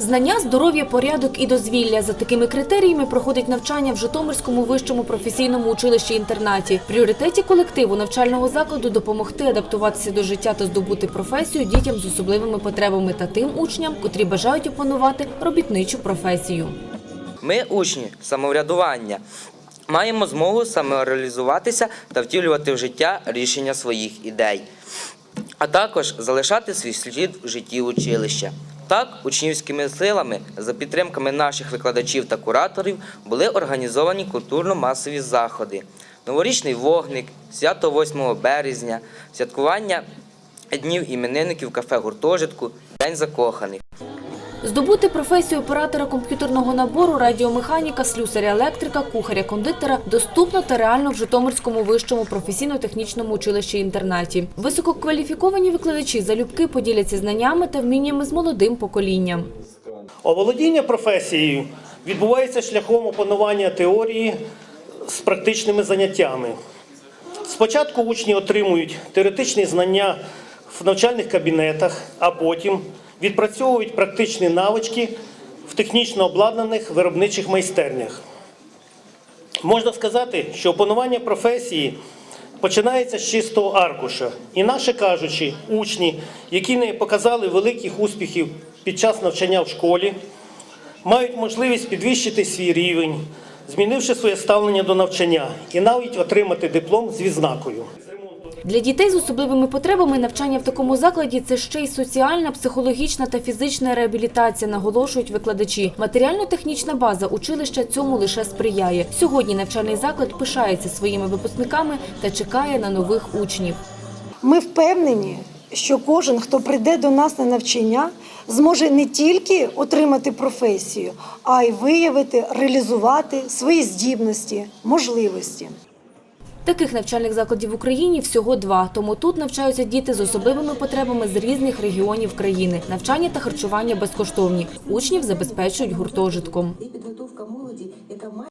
Знання, здоров'я, порядок і дозвілля. За такими критеріями проходить навчання в Житомирському вищому професійному училищі-інтернаті. Пріоритеті колективу навчального закладу допомогти адаптуватися до життя та здобути професію дітям з особливими потребами та тим учням, котрі бажають опанувати робітничу професію. Ми, учні самоврядування, маємо змогу самореалізуватися та втілювати в життя рішення своїх ідей, а також залишати свій слід в житті училища. Так, учнівськими силами за підтримками наших викладачів та кураторів були організовані культурно-масові заходи. Новорічний вогник, свято 8 березня, святкування днів іменинників кафе гуртожитку, День закоханих. Здобути професію оператора комп'ютерного набору, радіомеханіка, слюсаря електрика, кухаря кондитера доступно та реально в Житомирському вищому професійно-технічному училищі-інтернаті. Висококваліфіковані викладачі залюбки поділяться знаннями та вміннями з молодим поколінням. Оволодіння професією відбувається шляхом опанування теорії з практичними заняттями. Спочатку учні отримують теоретичні знання в навчальних кабінетах, а потім відпрацьовують практичні навички в технічно обладнаних виробничих майстернях. Можна сказати, що опанування професії починається з чистого аркуша. Інакше кажучи, учні, які не показали великих успіхів під час навчання в школі, мають можливість підвищити свій рівень, змінивши своє ставлення до навчання і навіть отримати диплом з відзнакою. Для дітей з особливими потребами навчання в такому закладі це ще й соціальна, психологічна та фізична реабілітація, наголошують викладачі. Матеріально-технічна база училища цьому лише сприяє. Сьогодні навчальний заклад пишається своїми випускниками та чекає на нових учнів. Ми впевнені, що кожен, хто прийде до нас на навчання, зможе не тільки отримати професію, а й виявити, реалізувати свої здібності, можливості. Таких навчальних закладів в Україні всього два. Тому тут навчаються діти з особливими потребами з різних регіонів країни. Навчання та харчування безкоштовні. Учнів забезпечують гуртожитком.